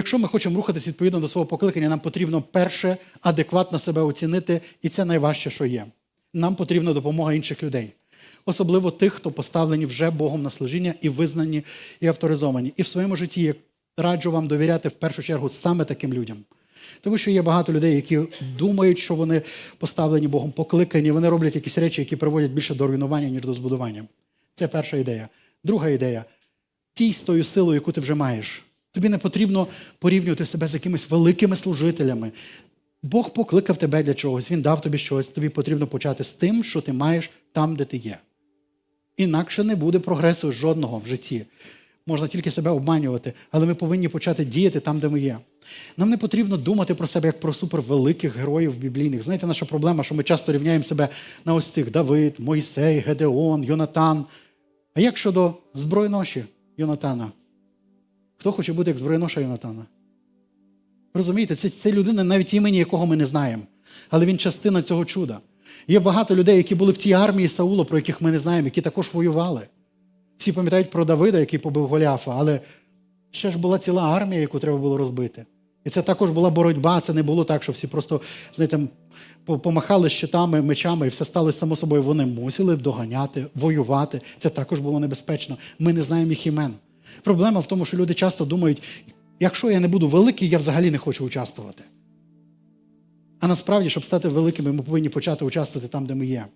Якщо ми хочемо рухатись відповідно до свого покликання, нам потрібно перше адекватно себе оцінити, і це найважче, що є. Нам потрібна допомога інших людей, особливо тих, хто поставлені вже Богом на служіння і визнані, і авторизовані. І в своєму житті я раджу вам довіряти в першу чергу саме таким людям. Тому що є багато людей, які думають, що вони поставлені Богом, покликані, вони роблять якісь речі, які приводять більше до руйнування, ніж до збудування. Це перша ідея. Друга ідея тій з тою силою, яку ти вже маєш. Тобі не потрібно порівнювати себе з якимись великими служителями. Бог покликав тебе для чогось, Він дав тобі щось. Тобі потрібно почати з тим, що ти маєш там, де ти є. Інакше не буде прогресу жодного в житті. Можна тільки себе обманювати, але ми повинні почати діяти там, де ми є. Нам не потрібно думати про себе як про супервеликих героїв біблійних. Знаєте, наша проблема, що ми часто рівняємо себе на ось цих Давид, Мойсей, Гедеон, Йонатан. А як щодо збройноші Йонатана? Хто хоче бути як збройноша Йонатана? Розумієте, це, це людина, навіть імені якого ми не знаємо. Але він частина цього чуда. Є багато людей, які були в тій армії Саула, про яких ми не знаємо, які також воювали. Всі пам'ятають про Давида, який побив Голіафа, але ще ж була ціла армія, яку треба було розбити. І це також була боротьба. Це не було так, що всі просто знаєте, помахали щитами, мечами і все стало само собою. Вони мусили доганяти, воювати. Це також було небезпечно. Ми не знаємо їх імен. Проблема в тому, що люди часто думають, якщо я не буду великий, я взагалі не хочу участвувати. А насправді, щоб стати великими, ми повинні почати участвувати там, де ми є.